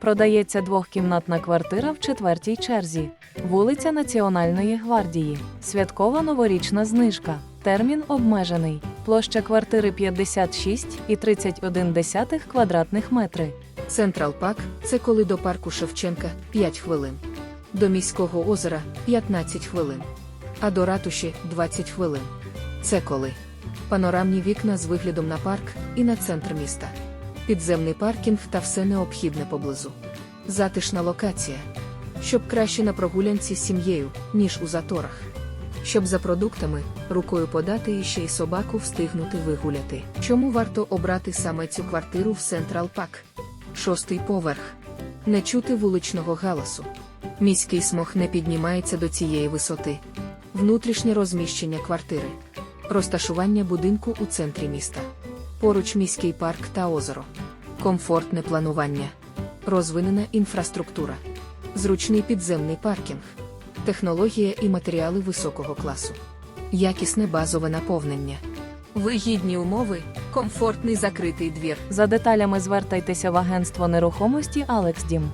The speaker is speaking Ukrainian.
Продається двохкімнатна квартира в четвертій черзі. Вулиця Національної гвардії. Святкова новорічна знижка. Термін обмежений. Площа квартири 56,31 квадратних метри. Централ Пак це коли до парку Шевченка 5 хвилин. До міського озера 15 хвилин. А до ратуші 20 хвилин. Це коли панорамні вікна з виглядом на парк і на центр міста. Підземний паркінг та все необхідне поблизу. Затишна локація. Щоб краще на прогулянці з сім'єю, ніж у заторах. Щоб за продуктами, рукою подати і ще й собаку встигнути вигуляти. Чому варто обрати саме цю квартиру в Централ Пак? Шостий поверх. Не чути вуличного галасу. Міський смог не піднімається до цієї висоти. Внутрішнє розміщення квартири. Розташування будинку у центрі міста. Поруч міський парк та озеро. Комфортне планування. Розвинена інфраструктура. Зручний підземний паркінг. Технологія і матеріали високого класу. Якісне базове наповнення. Вигідні умови, комфортний закритий двір. За деталями звертайтеся в агентство нерухомості Алекс Дім.